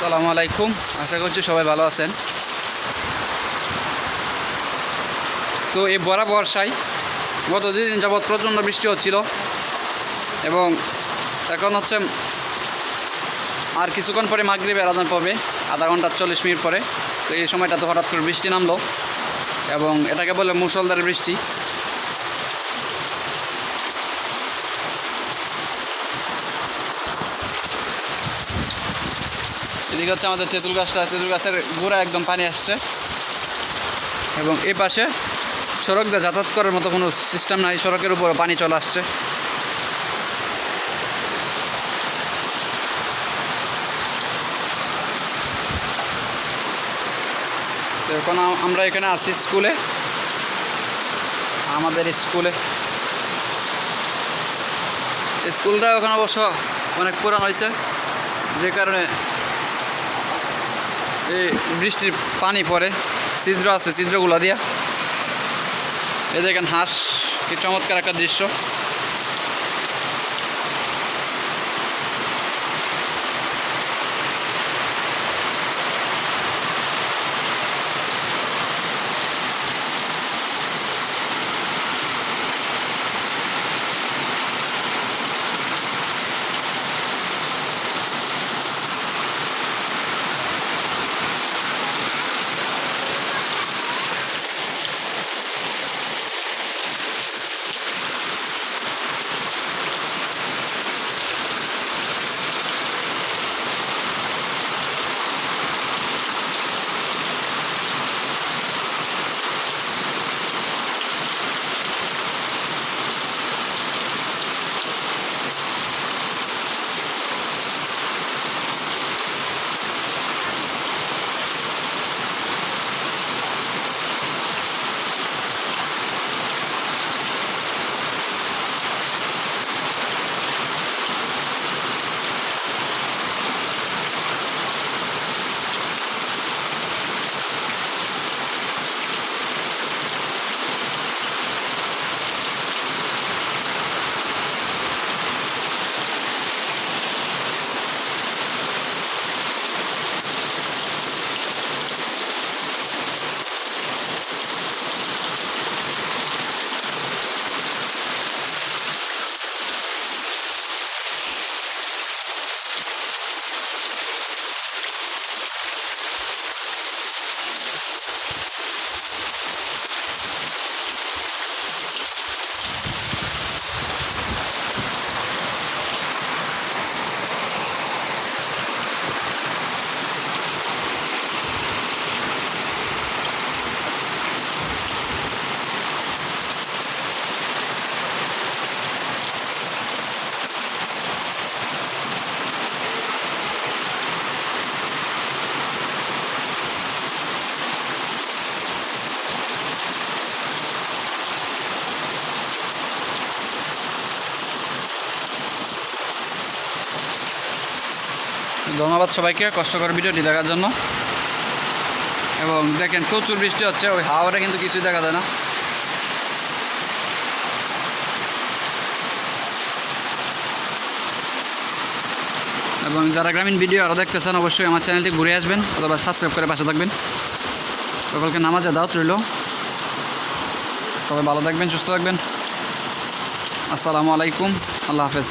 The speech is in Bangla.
আসসালামু আলাইকুম। আশা করছি সবাই ভালো আছেন। তো এই বরা বর্ষায় গত দুদিন যাবৎ প্রচণ্ড বৃষ্টি হচ্ছিল এবং এখন হচ্ছে আর কিছুক্ষণ পরে মাগরিবের আদান পাবে আধা ঘণ্টা চল্লিশ মিনিট পরে। তো এই সময়টা সময়টাতে হঠাৎ করে বৃষ্টি নামলো এবং এটাকে বলে মুসলধারে বৃষ্টি। এদিকে হচ্ছে আমাদের তেঁতুল গাছটা, তেঁতুল গাছের গোড়া একদম পানি আসছে। এবং এই পাশে সড়ক দিয়ে যাতায়াত করার মতো কোনো সিস্টেম নাই, সড়কের উপরে পানি চলে আসছে। এখন আমরা এখানে আছি স্কুলে। আমাদের স্কুলে। স্কুলটা এখন অবশ্য অনেক পুরান হয়েছে, যে কারণে এই বৃষ্টির পানি পড়ে, ছিদ্র আছে, ছিদ্রগুলো দিয়া। এ দেখেন হাঁস, কি চমৎকার একটা দৃশ্য। ধন্যবাদ সবাইকে কষ্টকর ভিডিওটি দেখার জন্য। এবং দেখেন প্রচুর বৃষ্টি হচ্ছে, ওই হাওয়াটা কিন্তু কিছুই দেখা যায় না। এবং যারা গ্রামীণ ভিডিও আরও দেখতে চান অবশ্যই আমার চ্যানেলটি ঘুরে আসবেন অথবা সাবস্ক্রাইব করে পাশে থাকবেন। সকলকে নামাজে দাওয়াত রইল। সবাই ভালো থাকবেন, সুস্থ থাকবেন। আসসালামু আলাইকুম, আল্লাহ হাফেজ।